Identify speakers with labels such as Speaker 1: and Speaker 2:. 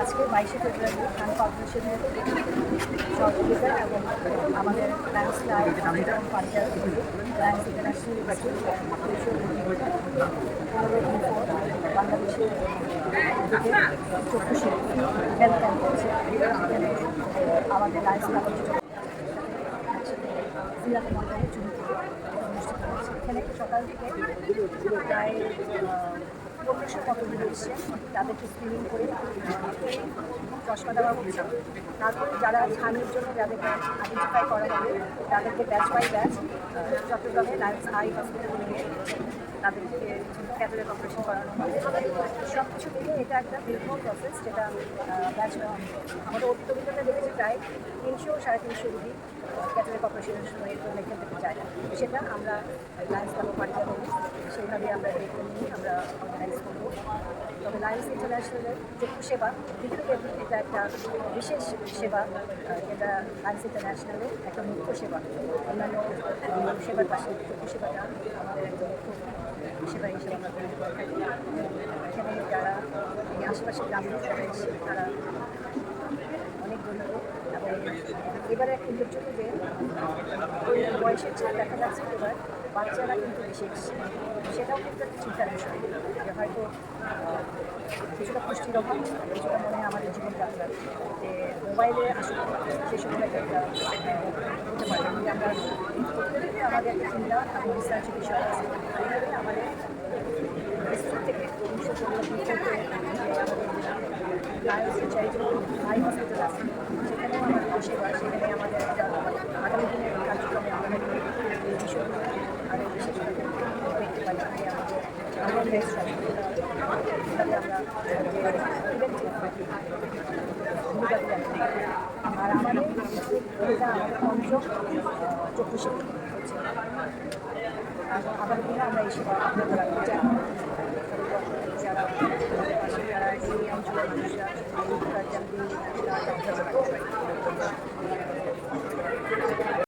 Speaker 1: আজকে বাইশে ফেব্রুয়ারি খান কর্পোরেশনের সহযোগিতা এবং আমাদের লায়ন্স এবং পাঞ্জাব লায়ন্স ইন্টারন্যাশনাল বাংলাদেশের চক্ষু শিল্পী হেলথ ক্যাম্প আমাদের লায়ন্স জিলা মন্ডলের জন্য অনুষ্ঠিত হয়েছে এখানে সকাল থেকে প্রায় মতো লোক এসছে তাদেরকে স্ক্রিনিং করে চশমা দেওয়া হচ্ছে। তারপরে যারা স্থানীয় জন্য যাদেরকে আইডেন্টিফাই করা হবে তাদেরকে ব্যাচ বাই ব্যাচ চট্টগ্রামে লায়ন্স আই হসপিটালে নিয়ে তাদেরকে ক্যাটারের অপারেশন করানো হবে। সব কিছু মিলে এটা একটা দীর্ঘ প্রসেস যেটা ব্যাচ। আমাদের অতীত অভিজ্ঞতা দেখেছি প্রায় তিনশো সাড়ে তিনশো রুগী ক্যাটারের অপারেশনের সময় এরকম এখান থেকে যায় সেটা আমরা লায়ন্স ক্লাব পাঠিয়ে দেবো। সেইভাবে আমরা আমরা লায়ন্স ইন্টারন্যাশনালের চক্ষু সেবা। দ্বিতীয় এটা একটা বিশেষ সেবা যেটা লায়ন্স ইন্টারন্যাশনালের একটা মুখ্য সেবা। অন্যান্য সেবার পাশে চক্ষু সেবাটা আমাদের একটা মুখ্য সেবা হিসেবে আমরা এখানে যারা এই যারা এসে তারা অনেক গরিব এবং এবারে একটা উল্লেখযোগ্য যে বয়সের চেয়ে দেখা যাচ্ছে এবার বাচ্চারা কিন্তু বেশি সেটাও কিন্তু একটা চিন্তার বিষয়। যে হয়তো কিছুটা পুষ্টির অভাব, কিছুটা মনে আমাদের জীবনযাত্রা, যে মোবাইলে আসলে সে সময় একটা হতে পারে। আমরা প্রত্যেকে আমাদের একটা চিন্তা এবং রিসার্চের বিষয় আছে আমাদের থেকে তিনশো লায়ন্সের চ্যারিটেবল আই হসপিটাল আছে আমাদের সেবা সেখানে আমাদের একটা আগামী দিনের কার্যক্রমে আমরা এই বিষয়গুলো আরও বিশেষভাবে দেখতে পারি যে আমাদের আমাদের কীভাবে আমরা ভূমিকা দিয়ে আসতে পারি। আর আমাদের পঞ্চম চক্ষু শিল্প হচ্ছে আগামী দিনে আমরা এই সেবা আপনাদের রাখতে চাই যারা এই অঞ্চলের মানুষরা